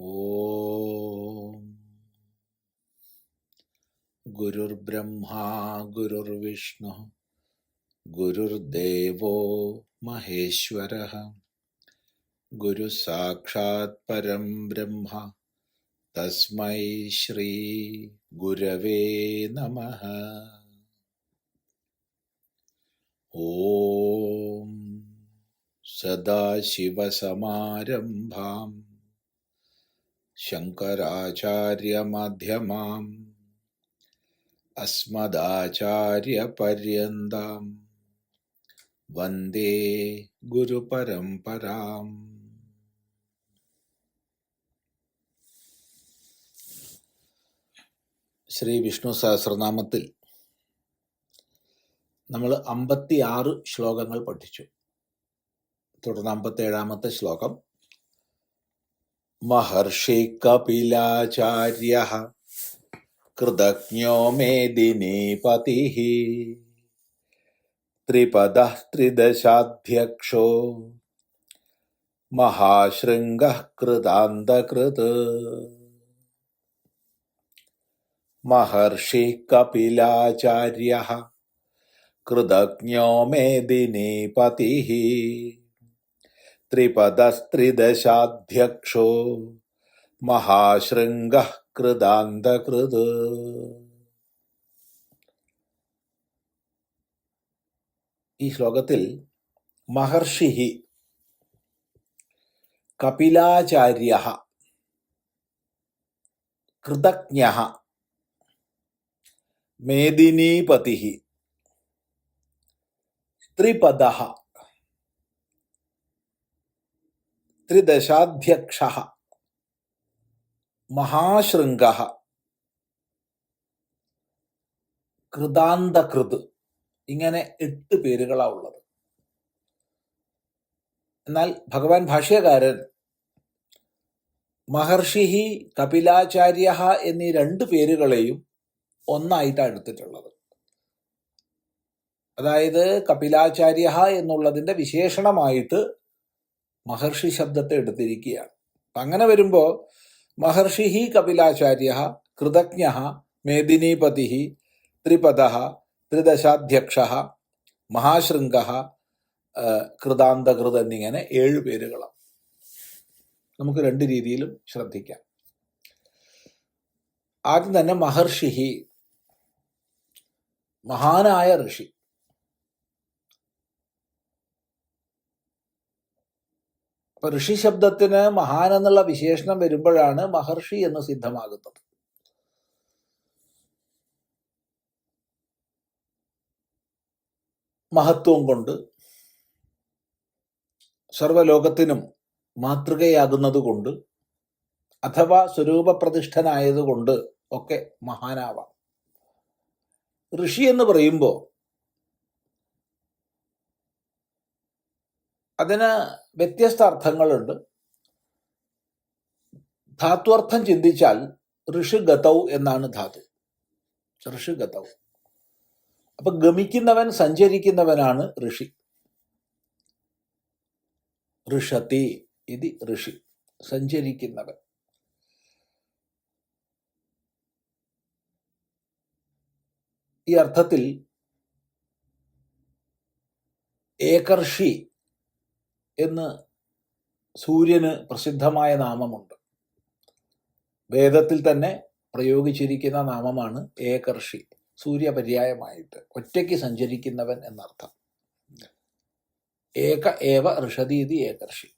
ഓം. ഗുരുർബ്രഹ്മാ ഗുരുർവിഷ്ണു ഗുരുദേവോ മഹേശ്വര ഗുരുസാക്ഷാത് പരം ബ്രഹ്മ തസ്മൈ ശ്രീ ഗുരവേ നമ. ഓം. സദാശിവസമാരംഭാം. शङ्कराचार्यमध्यमाम् अस्मदाचार्यपर्यन्तां वन्दे ഗുരുപരമ്പരാം ശ്രീ വിഷ്ണു സഹസ്രനാമത്തിൽ നമ്മൾ അമ്പത്തി ആറ് ശ്ലോകങ്ങൾ പഠിച്ചു തുടർന്ന് അമ്പത്തി ഏഴാമത്തെ ശ്ലോകം മഹർഷി കപിലാചാര്യ കൃതജ്ഞോ മേദിനീപതി ത്രിപദ ത്രിദശാധ്യക്ഷോ മഹാശൃംഗ കൃതാന്തകൃത് മഹർഷി കപിലാചാര്യ കൃതജ്ഞോ മേദിനീപതി ത്രിപദസ്ത്രിദശാധ്യക്ഷോ മഹാശൃംഗ കൃതാന്തകൃത് ഈ ശ്ലോകത്തിൽ മഹർഷി കപിലാചാര്യ കൃതജ്ഞ മേദിനീപതി ത്രിപദ ത്രിദശാധ്യക്ഷ മഹാശൃംഗ കൃതാന്തകൃത്. ഇങ്ങനെ എട്ട് പേരുകളാ ഉള്ളത്. എന്നാൽ ഭഗവാൻ ഭാഷ്യകാരൻ മഹർഷിഹി കപിലാചാര്യ എന്നീ രണ്ട് പേരുകളെയും ഒന്നായിട്ടാണ് എടുത്തിട്ടുള്ളത്. അതായത് കപിലാചാര്യ എന്നുള്ളതിന്റെ വിശേഷണമായിട്ട് മഹർഷി ശബ്ദത്തെ എടുത്തിരിക്കുകയാണ്. അങ്ങനെ വരുമ്പോൾ മഹർഷി ഹി കപിലാചാര്യ കൃതജ്ഞ മേദിനീപതി ത്രിപദ ത്രിദശാധ്യക്ഷ മഹാശൃംഗ കൃതാന്തകൃത് എന്നിങ്ങനെ ഏഴ് പേരുകളാണ്. നമുക്ക് രണ്ട് രീതിയിലും ശ്രദ്ധിക്കാം. ആദ്യം തന്നെ മഹർഷി മഹാനായ ഋഷി. ഋഷി ശബ്ദത്തിന് മഹാൻ എന്നുള്ള വിശേഷണം വരുമ്പോഴാണ് മഹർഷി എന്ന് സിദ്ധമാകുന്നത്. മഹത്വം കൊണ്ട് സർവലോകത്തിനും മാതൃകയാകുന്നതുകൊണ്ട് അഥവാ സ്വരൂപപ്രതിഷ്ഠനായതുകൊണ്ട് ഒക്കെ മഹാനാവാം. ഋഷി എന്ന് പറയുമ്പോൾ അതിന് വ്യത്യസ്ത അർത്ഥങ്ങളുണ്ട് ധാത്വർത്ഥം ചിന്തിച്ചാൽ ഋഷിഗതൗ എന്നാണ് ധാതു. ഋഷിഗതൗ അപ്പൊ ഗമിക്കുന്നവൻ സഞ്ചരിക്കുന്നവനാണ് ഋഷി. ഋഷത്തി ഇത് ഋഷി സഞ്ചരിക്കുന്നവൻ. ഈ അർത്ഥത്തിൽ ഏകർഷി എന്ന് സൂര്യന് പ്രസിദ്ധമായ നാമമുണ്ട്. വേദത്തിൽ തന്നെ പ്രയോഗിച്ചിരിക്കുന്ന നാമമാണ് ഏകർഷി സൂര്യപര്യായമായിട്ട് ഒറ്റയ്ക്ക് സഞ്ചരിക്കുന്നവൻ എന്നർത്ഥം. ഏക ഏവ ഋഷതീതി ഏകർഷി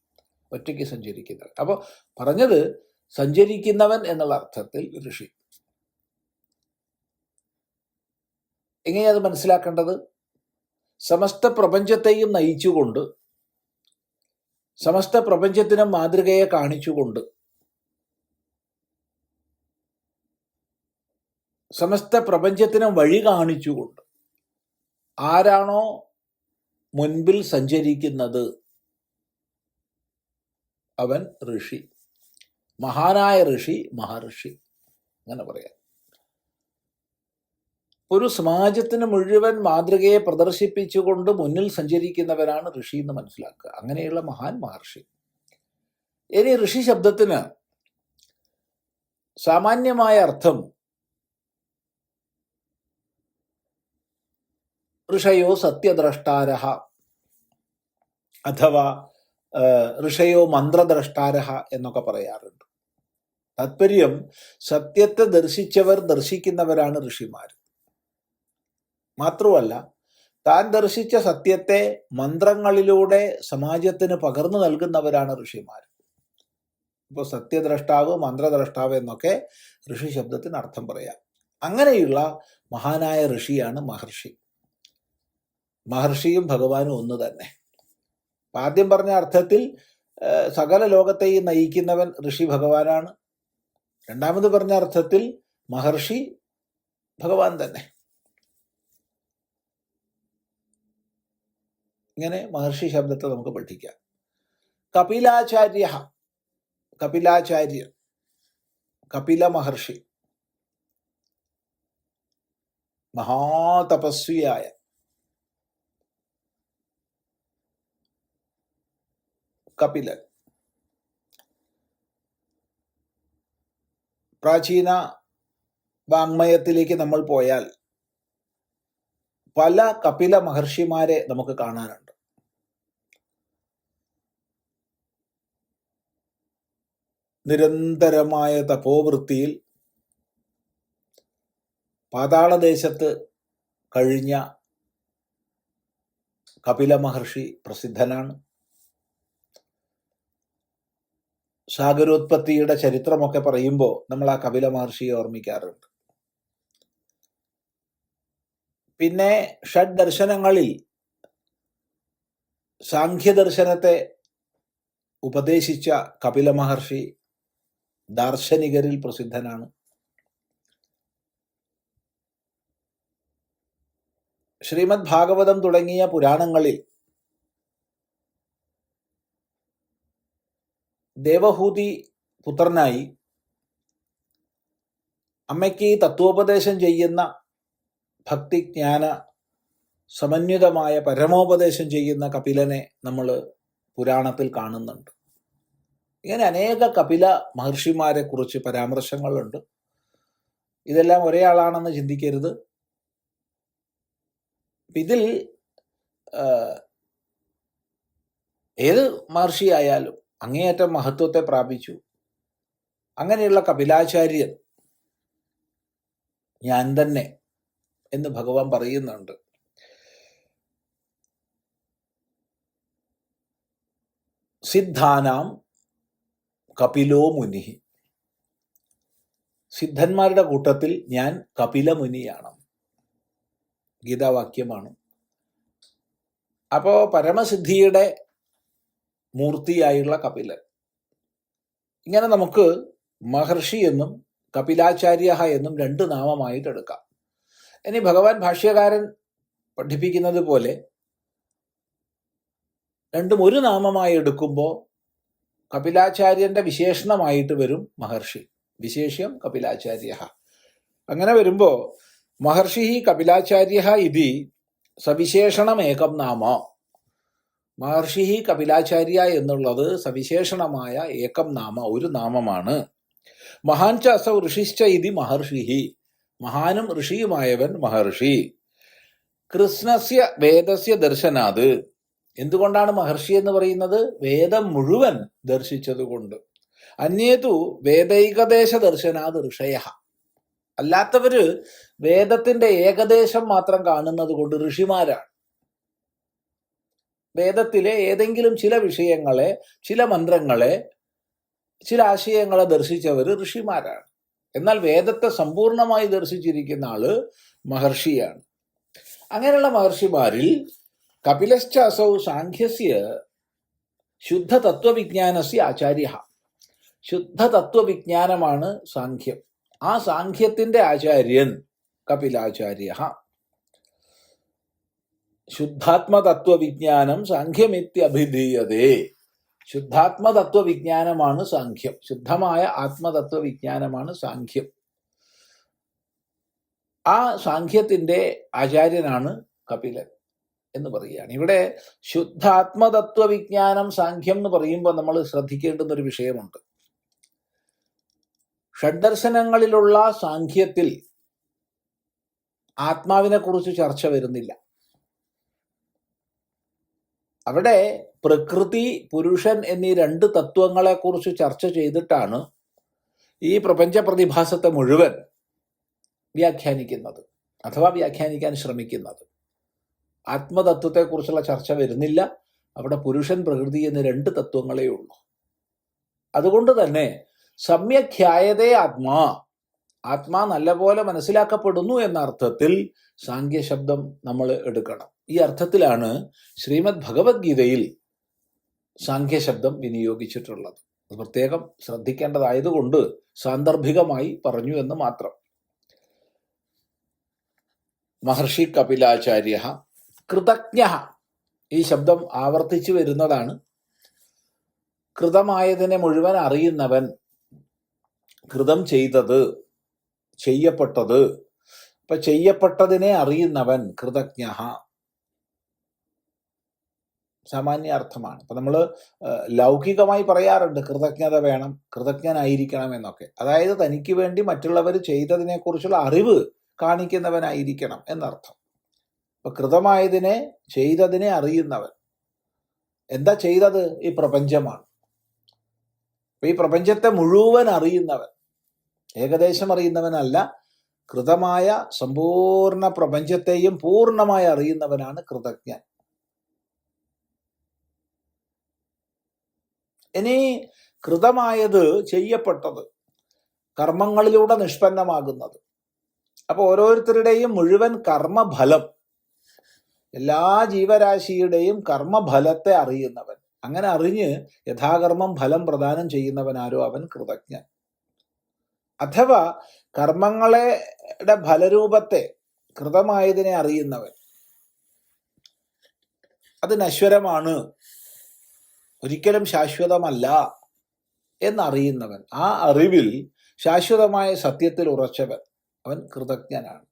ഒറ്റയ്ക്ക് സഞ്ചരിക്കുന്നവൻ. അപ്പോൾ പറഞ്ഞത് സഞ്ചരിക്കുന്നവൻ എന്നുള്ള അർത്ഥത്തിൽ ഋഷി. എങ്ങനെയത് മനസ്സിലാക്കേണ്ടത്? സമസ്ത പ്രപഞ്ചത്തെയും നയിച്ചുകൊണ്ട് സമസ്ത പ്രപഞ്ചത്തിനും മാതൃകയെ കാണിച്ചുകൊണ്ട് സമസ്ത പ്രപഞ്ചത്തിനും വഴി കാണിച്ചുകൊണ്ട് ആരാണോ മുൻപിൽ സഞ്ചരിക്കുന്നത്? അവൻ ഋഷി. മഹാനായ ഋഷി മഹർഷി. അങ്ങനെ പറയാം. ഒരു സമാജത്തിന് മുഴുവൻ മാതൃകയെ പ്രദർശിപ്പിച്ചുകൊണ്ട് മുന്നിൽ സഞ്ചരിക്കുന്നവരാണ് ഋഷി എന്ന് മനസ്സിലാക്കുക. അങ്ങനെയുള്ള മഹാൻ മഹർഷി. ഇനി ഋഷി ശബ്ദത്തിന് സാമാന്യമായ അർത്ഥം ഋഷയോ സത്യദ്രഷ്ടാരഹ അഥവാ ഋഷയോ മന്ത്രദ്രഷ്ടാരഹ എന്നൊക്കെ പറയാറുണ്ട്. താത്പര്യം സത്യത്തെ ദർശിച്ചവർ ദർശിക്കുന്നവരാണ് ഋഷിമാർ മാത്രമല്ല താൻ ദർശിച്ച സത്യത്തെ മന്ത്രങ്ങളിലൂടെ സമാജത്തിന് പകർന്നു നൽകുന്നവരാണ് ഋഷിമാർ. ഇപ്പോൾ സത്യദ്രഷ്ടാവ് മന്ത്രദ്രഷ്ടാവ് എന്നൊക്കെ ഋഷി ശബ്ദത്തിന് അർത്ഥം പറയാം. അങ്ങനെയുള്ള മഹാനായ ഋഷിയാണ് മഹർഷി. മഹർഷിയും ഭഗവാനും ഒന്ന് തന്നെ. ആദ്യം പറഞ്ഞ അർത്ഥത്തിൽ സകല ലോകത്തെയും നയിക്കുന്നവൻ ഋഷി ഭഗവാനാണ്. രണ്ടാമത് പറഞ്ഞ അർത്ഥത്തിൽ മഹർഷി ഭഗവാൻ തന്നെ. ഇങ്ങനെ മഹർഷി ശബ്ദത്തെ നമുക്ക് പഠിക്കാം. കപിലാചാര്യ കപിലാചാര്യ കപില മഹർഷി മഹാതപസ്വിയായ കപിലൻ പ്രാചീന വാങ്മയത്തിലേക്ക് നമ്മൾ പോയാൽ പല കപില മഹർഷിമാരെ നമുക്ക് കാണാനുണ്ട്. നിരന്തരമായ തപോവൃത്തിയിൽ പാതാളദേശത്ത് കഴിഞ്ഞ കപില മഹർഷി പ്രസിദ്ധനാണ്. സാഗരോത്പത്തിയുടെ ചരിത്രമൊക്കെ പറയുമ്പോൾ നമ്മൾ ആ കപില മഹർഷിയെ ഓർമ്മിക്കാറുണ്ട്. പിന്നെ ഷഡ് ദർശനങ്ങളിൽ സാഖ്യദർശനത്തെ ഉപദേശിച്ച കപില മഹർഷി ദാർശനികരിൽ പ്രസിദ്ധനാണ്. ശ്രീമദ് ഭാഗവതം തുടങ്ങിയ പുരാണങ്ങളിൽ ദേവഹൂതി പുത്രനായി അമ്മയ്ക്ക് തത്വോപദേശം ചെയ്യുന്ന ഭക്തിജ്ഞാന സമന്വിതമായ പരമോപദേശം ചെയ്യുന്ന കപിലനെ നമ്മൾ പുരാണത്തിൽ കാണുന്നുണ്ട്. ഇങ്ങനെ അനേക കപില മഹർഷിമാരെ കുറിച്ച് പരാമർശങ്ങളുണ്ട്. ഇതെല്ലാം ഒരേ ആളാണെന്ന് ചിന്തിക്കരുത്. ഇതിൽ ഏത് മഹർഷിയായാലും അങ്ങേയറ്റം മഹത്വത്തെ പ്രാപിച്ചു. അങ്ങനെയുള്ള കപിലാചാര്യൻ ഞാൻ തന്നെ എന്ന് ഭഗവാൻ പറയുന്നുണ്ട്. സിദ്ധാനാം കപിലോ മുനി. സിദ്ധന്മാരുടെ കൂട്ടത്തിൽ ഞാൻ കപില മുനിയാണ്. ഗീതാവാക്യമാണ്. അപ്പോൾ പരമസിദ്ധിയുടെ മൂർത്തിയായുള്ള കപില ഇങ്ങനെ നമുക്ക് മഹർഷി എന്നും കപിലാചാര്യ എന്നും രണ്ട് നാമമായിട്ട് എടുക്കാം. ഇനി ഭഗവാൻ ഭാഷ്യകാരൻ പഠിപ്പിക്കുന്നത് പോലെ രണ്ടും ഒരു നാമമായി എടുക്കുമ്പോൾ കപിലാചാര്യന്റെ വിശേഷണമായിട്ട് വരും മഹർഷി. വിശേഷ്യം കപിലാചാര്യ. അങ്ങനെ വരുമ്പോൾ മഹർഷി കപിലാചാര്യ ഇതി സവിശേഷണമേകം നാമ. മഹർഷി കപിലാചാര്യ എന്നുള്ളത് സവിശേഷണമായ ഏകം നാമ ഒരു നാമമാണ്. മഹാൻ ചസൗ ഋഷിശ്ച ഇതി മഹർഷി മഹാനും ഋഷിയുമായവൻ മഹർഷി. കൃഷ്ണസ്യ വേദസ്യ ദർശനാത്. എന്തുകൊണ്ടാണ് മഹർഷി എന്ന് പറയുന്നത്? വേദം മുഴുവൻ ദർശിച്ചതുകൊണ്ട്. അന്യേതു വേദൈകദേശ ദർശനാത് ഋഷയ. അല്ലാത്തവര് വേദത്തിന്റെ ഏകദേശം മാത്രം കാണുന്നത് കൊണ്ട് ഋഷിമാരാണ്. വേദത്തിലെ ഏതെങ്കിലും ചില വിഷയങ്ങളെ ചില മന്ത്രങ്ങളെ ചില ആശയങ്ങളെ ദർശിച്ചവർ ഋഷിമാരാണ്. എന്നാൽ വേദത്തെ സമ്പൂർണമായി ദർശിച്ചിരിക്കുന്ന ആൾ മഹർഷിയാണ്. അങ്ങനെയുള്ള മഹർഷിമാരിൽ കപിലശ്ചാസൗ സാഖ്യസ്യ ശുദ്ധ തത്വവിജ്ഞാനസ്യ ആചാര്യ ശുദ്ധ തത്വവിജ്ഞാനമാണ് സാഖ്യം. ആ സാഖ്യത്തിന്റെ ആചാര്യൻ കപിലാചാര്യ ശുദ്ധാത്മതത്വവിജ്ഞാനം സാഖ്യമിത്യഭിധീയതേ. ശുദ്ധാത്മതത്വവിജ്ഞാനമാണ് സാഖ്യം. ശുദ്ധമായ ആത്മതത്വവിജ്ഞാനമാണ് സാഖ്യം. ആ സാഖ്യത്തിന്റെ ആചാര്യനാണ് കപിലൻ എന്ന് പറയുകയാണ്. ഇവിടെ ശുദ്ധാത്മതത്വവിജ്ഞാനം സാഖ്യം എന്ന് പറയുമ്പോൾ നമ്മൾ ശ്രദ്ധിക്കേണ്ടുന്ന ഒരു വിഷയമുണ്ട്. ഷഡ്ദർശനങ്ങളിലുള്ള സാഖ്യത്തിൽ ആത്മാവിനെ കുറിച്ച് ചർച്ച വരുന്നില്ല. അവിടെ പ്രകൃതി പുരുഷൻ എന്നീ രണ്ട് തത്വങ്ങളെ കുറിച്ച് ചർച്ച ചെയ്തിട്ടാണ് ഈ പ്രപഞ്ച പ്രതിഭാസത്തെ മുഴുവൻ വ്യാഖ്യാനിക്കുന്നത് അഥവാ വ്യാഖ്യാനിക്കാൻ ശ്രമിക്കുന്നത്. ആത്മതത്വത്തെക്കുറിച്ചുള്ള ചർച്ച വരുന്നില്ല. അവിടെ പുരുഷൻ പ്രകൃതി എന്നീ രണ്ട് തത്വങ്ങളേ ഉള്ളൂ. അതുകൊണ്ട് തന്നെ സമ്യഖ്യായതേ ആത്മാ. ആത്മാ നല്ലപോലെ മനസ്സിലാക്കപ്പെടുന്നു എന്ന അർത്ഥത്തിൽ സാങ്കേശബ്ദം നമ്മൾ എടുക്കണം. ഈ അർത്ഥത്തിലാണ് ശ്രീമദ് ഭഗവത്ഗീതയിൽ സാങ്കേശബ്ദം വിനിയോഗിച്ചിട്ടുള്ളത്. അത് പ്രത്യേകം ശ്രദ്ധിക്കേണ്ടതായതുകൊണ്ട് സാന്ദർഭികമായി പറഞ്ഞു എന്ന് മാത്രം. മഹർഷി കപിലാചാര്യ കൃതജ്ഞ ഈ ശബ്ദം ആവർത്തിച്ചു വരുന്നതാണ്. കൃതമായതിനെ മുഴുവൻ അറിയുന്നവൻ കൃതം ചെയ്തത് ചെയ്യപ്പെട്ടത്. ഇപ്പൊ ചെയ്യപ്പെട്ടതിനെ അറിയുന്നവൻ കൃതജ്ഞ സാമാന്യ അർത്ഥമാണ് ഇപ്പൊ നമ്മൾ ലൗകികമായി പറയാറുണ്ട് കൃതജ്ഞത വേണം കൃതജ്ഞനായിരിക്കണം എന്നൊക്കെ. അതായത് തനിക്ക് വേണ്ടി മറ്റുള്ളവർ ചെയ്തതിനെക്കുറിച്ചുള്ള അറിവ് കാണിക്കുന്നവനായിരിക്കണം എന്നർത്ഥം. ഇപ്പൊ കൃതമായതിനെ ചെയ്തതിനെ അറിയുന്നവൻ. എന്താ ചെയ്തത്? ഈ പ്രപഞ്ചമാണ്. ഈ പ്രപഞ്ചത്തെ മുഴുവൻ അറിയുന്നവൻ. ഏകദേശം അറിയുന്നവനല്ല കൃതമായ സമ്പൂർണ പ്രപഞ്ചത്തെയും പൂർണമായി അറിയുന്നവനാണ് കൃതജ്ഞൻ. ഇനി കൃതമായത് ചെയ്യപ്പെട്ടത് കർമ്മങ്ങളിലൂടെ നിഷ്പന്നമാകുന്നത്. അപ്പൊ ഓരോരുത്തരുടെയും മുഴുവൻ കർമ്മഫലം എല്ലാ ജീവരാശിയുടെയും കർമ്മഫലത്തെ അറിയുന്നവൻ. അങ്ങനെ അറിഞ്ഞ് യഥാകർമ്മം ഫലം പ്രദാനം ചെയ്യുന്നവനാരോ അവൻ കൃതജ്ഞൻ. അഥവാ കർമ്മങ്ങളുടെ ഫലരൂപത്തെ കൃതമായതിനെ അറിയുന്നവൻ. അത് നശ്വരമാണ്. ഒരിക്കലും ശാശ്വതമല്ല എന്നറിയുന്നവൻ. ആ അറിവിൽ ശാശ്വതമായ സത്യത്തിൽ ഉറച്ചവൻ. അവൻ കൃതജ്ഞനാണ്.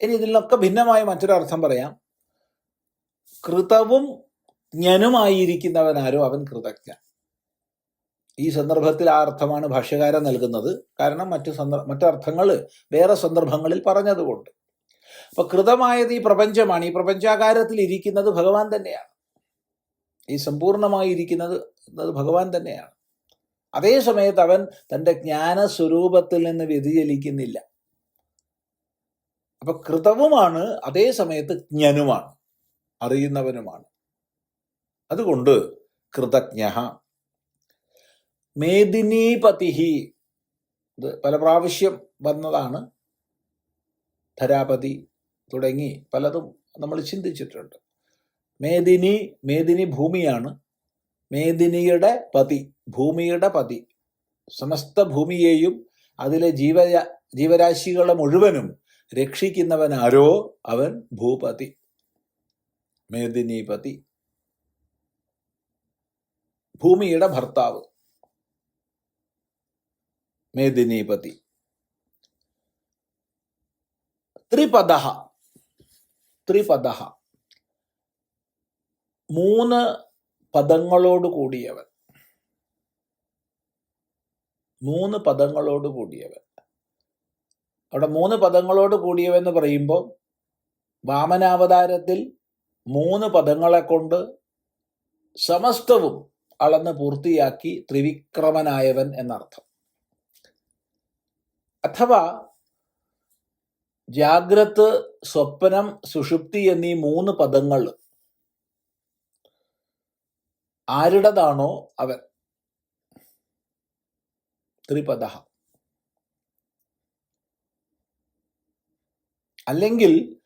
ഇനി ഇതിലൊക്കെ ഭിന്നമായി മറ്റൊരർത്ഥം പറയാം. കൃതവും ജ്ഞനുമായിരിക്കുന്നവനാരോ അവൻ കൃതജ്ഞൻ. ഈ സന്ദർഭത്തിൽ ആ അർത്ഥമാണ് ഭാഷ്യകാരൻ നൽകുന്നത്. കാരണം മറ്റു സന്ദർഭ മറ്റർത്ഥങ്ങൾ വേറെ സന്ദർഭങ്ങളിൽ പറഞ്ഞതുകൊണ്ട്. അപ്പൊ കൃതമായത് ഈ പ്രപഞ്ചമാണ്. ഈ പ്രപഞ്ചാകാരത്തിൽ ഇരിക്കുന്നത് ഭഗവാൻ തന്നെയാണ്. ഈ സമ്പൂർണമായി ഇരിക്കുന്നത് ഭഗവാൻ തന്നെയാണ്. അതേ സമയത്ത് അവൻ തന്റെ ജ്ഞാന സ്വരൂപത്തിൽ നിന്ന് വ്യതിചലിക്കുന്നില്ല. അപ്പൊ കൃതവുമാണ് അതേ സമയത്ത് ജ്ഞനുമാണ് അറിയുന്നവനുമാണ്. അതുകൊണ്ട് കൃതജ്ഞ മേദിനീപതിഹി. ഇത് പല പ്രാവശ്യം വന്നതാണ്. ധരാപതി തുടങ്ങി പലതും നമ്മൾ ചിന്തിച്ചിട്ടുണ്ട്. മേദിനി മേദിനി ഭൂമിയാണ്. മേദിനിയുടെ പതി ഭൂമിയുടെ പതി. സമസ്ത ഭൂമിയെയും അതിലെ ജീവ ജീവരാശികളെ മുഴുവനും രക്ഷിക്കുന്നവൻ ആരോ അവൻ ഭൂപതി. മേദിനീപതി. ഭൂമിയുടെ ഭർത്താവ്. മേദിനീപതി. ത്രിപദ ത്രിപദ മൂന്ന് പദങ്ങളോട് കൂടിയവൻ. മൂന്ന് പദങ്ങളോട് കൂടിയവൻ. അവിടെ മൂന്ന് പദങ്ങളോട് കൂടിയവൻ എന്ന് പറയുമ്പോൾ വാമനാവതാരത്തിൽ മൂന്ന് പദങ്ങളെ കൊണ്ട് സമസ്തവും അളന്ന് പൂർത്തിയാക്കി ത്രിവിക്രമനായവൻ എന്നർത്ഥം. അഥവാ ജാഗ്രത് സ്വപ്നം സുഷുപ്തി എന്നീ മൂന്ന് പദങ്ങൾ ആരുടേതാണോ അവൻ. ത്രിപദ. അല്ലെങ്കിൽ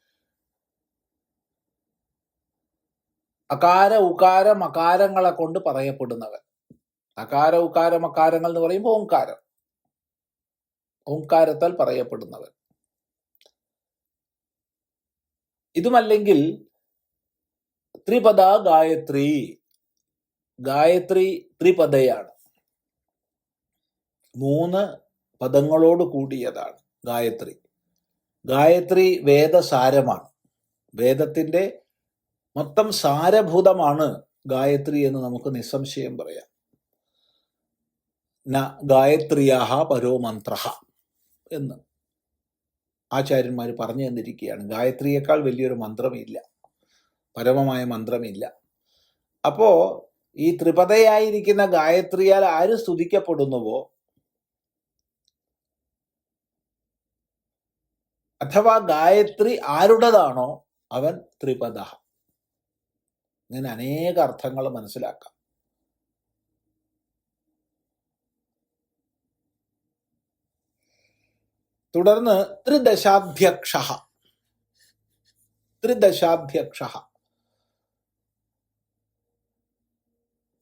അകാര ഉകാരം അകാരങ്ങളെ കൊണ്ട് പറയപ്പെടുന്നവൻ. അകാര ഉകാരം അകാരങ്ങൾ എന്ന് പറയുമ്പോൾ ഓങ്കാരം ഓങ്കാരത്താൽ പറയപ്പെടുന്നവൻ. ഇതുമല്ലെങ്കിൽ ത്രിപദ ഗായത്രി ഗായത്രി ത്രിപദയാണ്. മൂന്ന് പദങ്ങളോട് കൂടിയതാണ് ഗായത്രി. ഗായത്രി വേദസാരമാണ്. വേദത്തിന്റെ മൊത്തം സാരഭൂതമാണ് ഗായത്രി എന്ന് നമുക്ക് നിസ്സംശയം പറയാം. ന ഗായത്രിയാഹ പരോ മന്ത്ര എന്ന് ആചാര്യന്മാർ പറഞ്ഞു തന്നിരിക്കുകയാണ്. ഗായത്രിയേക്കാൾ വലിയൊരു മന്ത്രമില്ല. പരമമായ മന്ത്രമില്ല. അപ്പോൾ ഈ ത്രിപദയായിരിക്കുന്ന ഗായത്രിയാൽ ആര് സ്തുതിക്കപ്പെടുന്നുവോ? അഥവാ ഗായത്രി ആരുടേതാണോ അവൻ ത്രിപദ. ഇങ്ങനെ അനേക അർത്ഥങ്ങൾ മനസ്സിലാക്കാം. തുടർന്ന് ത്രിദശാധ്യക്ഷ ത്രിദശാധ്യക്ഷ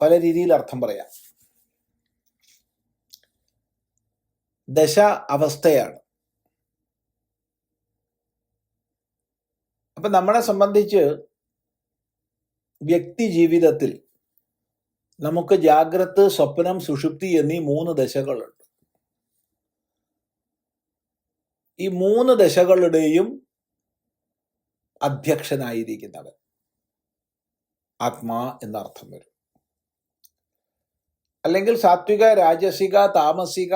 പല രീതിയിൽ അർത്ഥം പറയാം. ദശ അവസ്ഥയാണ്. അപ്പൊ നമ്മളെ സംബന്ധിച്ച് വ്യക്തി ജീവിതത്തിൽ നമുക്ക് ജാഗ്രത് സ്വപ്നം സുഷുപ്തി എന്നീ മൂന്ന് ദശകളുണ്ട്. ഈ മൂന്ന് ദശകളുടെയും അധ്യക്ഷനായിരിക്കുന്നവൻ. ആത്മാ എന്നർത്ഥം വരും. അല്ലെങ്കിൽ സാത്വിക രാജസിക താമസിക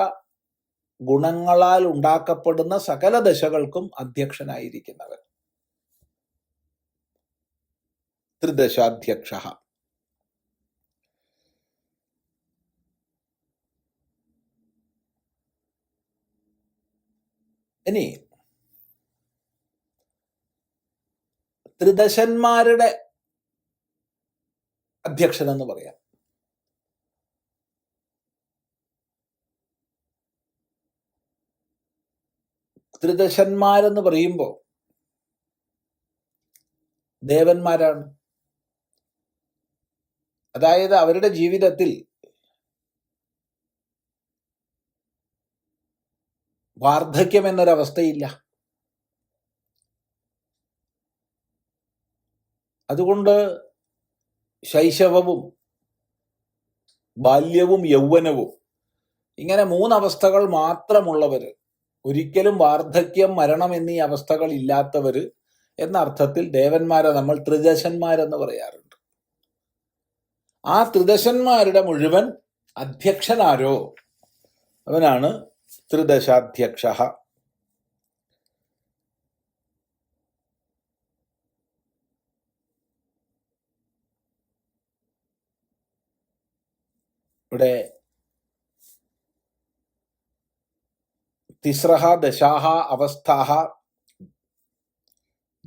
ഗുണങ്ങളാൽ ഉണ്ടാക്കപ്പെടുന്ന സകല ദശകൾക്കും അധ്യക്ഷനായിരിക്കുന്നവൻ. ത്രിദശാധ്യക്ഷ. ഇനി ത്രിദശന്മാരുടെ അധ്യക്ഷൻ എന്ന് പറയാം. ത്രിദശന്മാരെന്ന് പറയുമ്പോൾ ദേവന്മാരാണ്. അതായത് അവരുടെ ജീവിതത്തിൽ വാർദ്ധക്യം എന്നൊരവസ്ഥയില്ല അതുകൊണ്ട് ശൈശവവും ബാല്യവും യൗവനവും ഇങ്ങനെ മൂന്നവസ്ഥകൾ മാത്രമുള്ളവർ ഒരിക്കലും വാർദ്ധക്യം മരണം എന്നീ അവസ്ഥകൾ ഇല്ലാത്തവർ എന്ന അർത്ഥത്തിൽ ദേവന്മാരെ നമ്മൾ ത്രിദശന്മാരെന്ന് പറയാറുണ്ട്. ആ ത്രിദശന്മാരുടെ മുഴുവൻ അധ്യക്ഷനാരോ? അവനാണ് ത്രിദശാധ്യക്ഷ. ഇവിടെ തിസ്രഹ ദശാഹ അവസ്ഥാഹ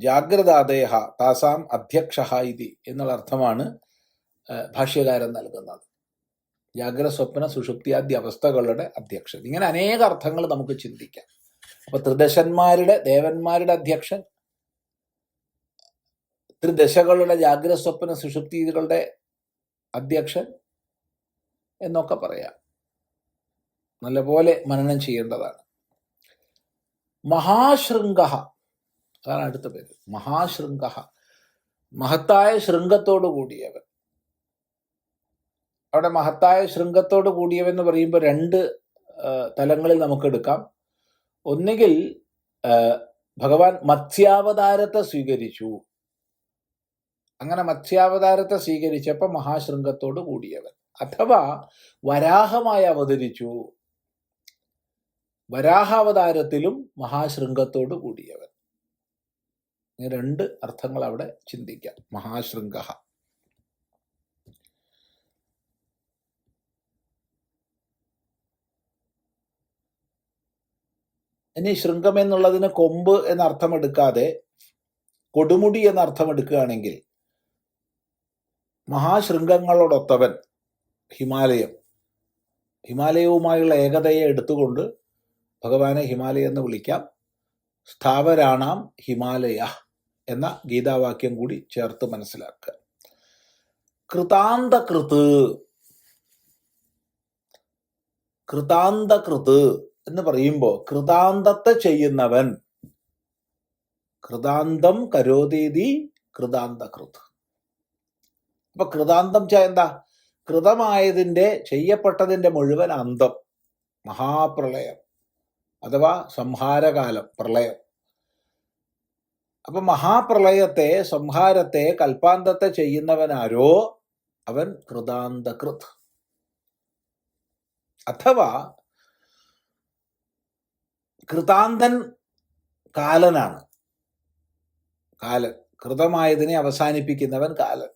ജാഗ്രതാദേഹ താസാം അധ്യക്ഷ ഇതി എന്നുള്ള അർത്ഥമാണ് ഭാഷ്യകാരൻ നൽകുന്നത്. സ്വപ്ന സുഷുപ്തി സുഷുപ്തിയാദ്യ അവസ്ഥകളുടെ അധ്യക്ഷൻ. ഇങ്ങനെ അനേക അർത്ഥങ്ങൾ നമുക്ക് ചിന്തിക്കാം. അപ്പൊ ത്രിദശന്മാരുടെ ദേവന്മാരുടെ അധ്യക്ഷൻ ത്രിദശകളുടെ സ്വപ്ന സുഷുപ്തികളുടെ അധ്യക്ഷൻ എന്നൊക്കെ പറയാം. നല്ലപോലെ മനനം ചെയ്യേണ്ടതാണ്. മഹാശൃംഗ അതാണ് അടുത്ത പേര്. മഹാശൃംഗ മഹത്തായ ശൃംഗത്തോടു കൂടിയവൻ. അവിടെ മഹത്തായ ശൃംഗത്തോട് കൂടിയവെന്ന് പറയുമ്പോൾ രണ്ട് തലങ്ങളിൽ നമുക്ക് എടുക്കാം. ഒന്നുകിൽ ഭഗവാൻ മത്സ്യാവതാരത്തെ സ്വീകരിച്ചു. അങ്ങനെ മത്സ്യാവതാരത്തെ സ്വീകരിച്ചപ്പോൾ മഹാശൃംഗത്തോട് കൂടിയവൻ. അഥവാ വരാഹമായി അവതരിച്ചു. വരാഹാവതാരത്തിലും മഹാശൃംഗത്തോട് കൂടിയവൻ. രണ്ട് അർത്ഥങ്ങൾ അവിടെ ചിന്തിക്കാം. മഹാശൃംഗ ഇനി ശൃംഖം എന്നുള്ളതിന് കൊമ്പ് എന്ന അർത്ഥമെടുക്കാതെ കൊടുമുടി എന്ന അർത്ഥം എടുക്കുകയാണെങ്കിൽ മഹാശൃംഗങ്ങളോടൊത്തവൻ ഹിമാലയം. ഹിമാലയവുമായുള്ള ഏകതയെ എടുത്തുകൊണ്ട് ഭഗവാനെ ഹിമാലയ എന്ന് വിളിക്കാം. സ്ഥാവരാണാം ഹിമാലയ എന്ന ഗീതാവാക്യം കൂടി ചേർത്ത് മനസ്സിലാക്കുക. കൃതാന്തകൃത്. കൃതാന്തകൃത്. എന്ന് പറയുമ്പോൾ കൃതാന്തത്തെ ചെയ്യുന്നവൻ. കൃതാന്തം കരോതീതി കൃതാന്തകൃത്. അപ്പൊ കൃതാന്തം എന്താ? കൃതമായതിന്റെ ചെയ്യപ്പെട്ടതിന്റെ മുഴുവൻ അന്തം. മഹാപ്രളയം. അഥവാ സംഹാരകാലം പ്രളയം. അപ്പൊ മഹാപ്രളയത്തെ സംഹാരത്തെ കൽപ്പാന്തത്തെ ചെയ്യുന്നവനാരോ? അവൻ കൃതാന്തകൃത്. അഥവാ കൃതാന്തൻ കാലനാണ്. കാലൻ. കൃതമായതിനെ അവസാനിപ്പിക്കുന്നവൻ കാലൻ.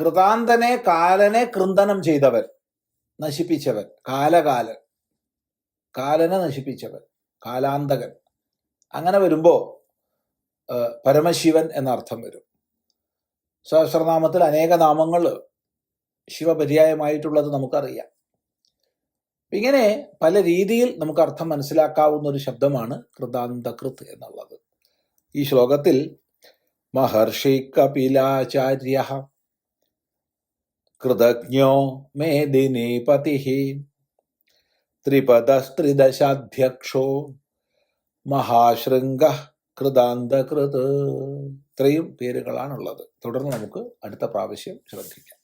കൃതാന്തനെ കാലനെ കൃന്ദനം ചെയ്തവൻ നശിപ്പിച്ചവൻ കാലകാലൻ. കാലനെ നശിപ്പിച്ചവൻ കാലാന്തകൻ. അങ്ങനെ വരുമ്പോൾ പരമശിവൻ എന്നർത്ഥം വരും. സഹസ്രനാമത്തിൽ അനേക നാമങ്ങൾ ശിവപര്യായമായിട്ടുള്ളത് നമുക്കറിയാം. ഇങ്ങനെ പല രീതിയിൽ നമുക്ക് അർത്ഥം മനസ്സിലാക്കാവുന്ന ഒരു ശബ്ദമാണ് കൃതാന്തകൃത് എന്നുള്ളത്. ഈ ശ്ലോകത്തിൽ മഹർഷി കപിലാചാര്യ കൃതജ്ഞോ മേദിനീപതി ത്രിപദസ്ത്രിദശാധ്യക്ഷോ മഹാശൃംഗ കൃതാന്തകൃത്. ഇത്രയും പേരുകളാണുള്ളത്. തുടർന്ന് നമുക്ക് അടുത്ത പ്രാവശ്യം ശ്രദ്ധിക്കാം.